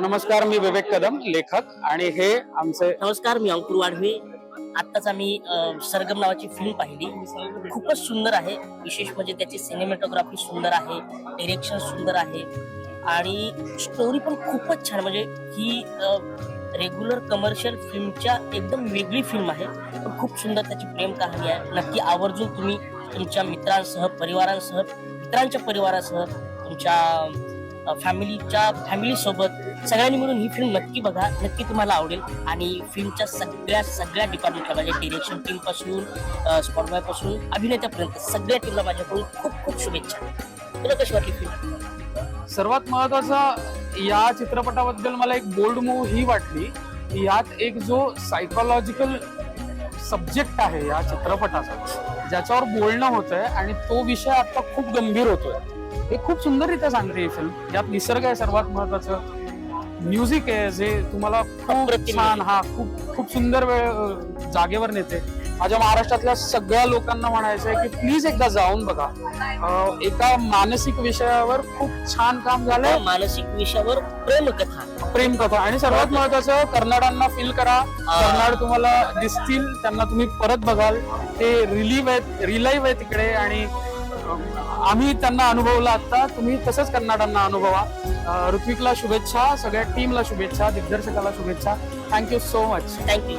नमस्कार मी विवेक कदम लेखक आणि हे आमचे नमस्कार मी अंकुर वाढवे. आत्ताच आम्ही सरगम नावाची फिल्म पाहिली. खूपच सुंदर आहे. विशेष म्हणजे त्याची सिनेमॅटोग्राफी सुंदर आहे डिरेक्शन सुंदर आहे. आणि स्टोरी पण खूपच छान. म्हणजे ही रेग्युलर कमर्शियल फिल्मच्या एकदम वेगळी फिल्म आहे. पण खूप सुंदर त्याची प्रेम कहाणी आहे. नक्की आवर्जून तुम्ही तुमच्या मित्रांसह परिवारांसह मित्रांच्या परिवारासह तुमच्या फॅमिलीच्या फॅमिलीसोबत सगळ्यांनी मिळून ही फिल्म नक्की बघा. नक्की तुम्हाला आवडेल. आणि फिल्मच्या सगळ्या सगळ्या डिपार्टमेंटला म्हणजे डिरेक्शन टीमपासून स्पॉटबॉयपासून अभिनेत्यापर्यंत सगळ्या टीमला माझ्याकडून खूप खूप शुभेच्छा. तुला कशी वाटली फिल्म सर्वात महत्त्वाचा या चित्रपटाबद्दल मला एक बोल्ड मूव ही वाटली की यात एक जो सायकोलॉजिकल सब्जेक्ट आहे या चित्रपटाचा ज्याच्यावर बोलणं होतंय आणि तो विषय आता खूप गंभीर होतोय. हे खूप सुंदररित्या सांगते ही फिल्म यात निसर्ग आहे सर्वात महत्वाचं. म्युझिक आहे जे तुम्हाला खूप अप्रतिम छान हा खूप खूप सुंदर वेळ अं, जागेवर नेते. माझ्या महाराष्ट्रातल्या सगळ्या लोकांना म्हणायचं आहे की प्लीज एकदा जाऊन बघा. अं, एका मानसिक विषयावर खूप छान काम झालंय. मानसिक विषयावर प्रेमकथा. प्रेम कथा आणि सर्वात महत्वाचं कर्नाडांना फील करा. कर्नाड तुम्हाला दिसतील त्यांना तुम्ही परत बघाल. ते रिलीव्ह आहेत रिलाईव्ह आहे तिकडे. आणि आम्ही त्यांना अनुभवला आता. तुम्ही तसंच कन्नाडांना अनुभवा. ऋत्विकला शुभेच्छा सगळ्या टीमला शुभेच्छा दिग्दर्शकाला शुभेच्छा. Thank you so much thank you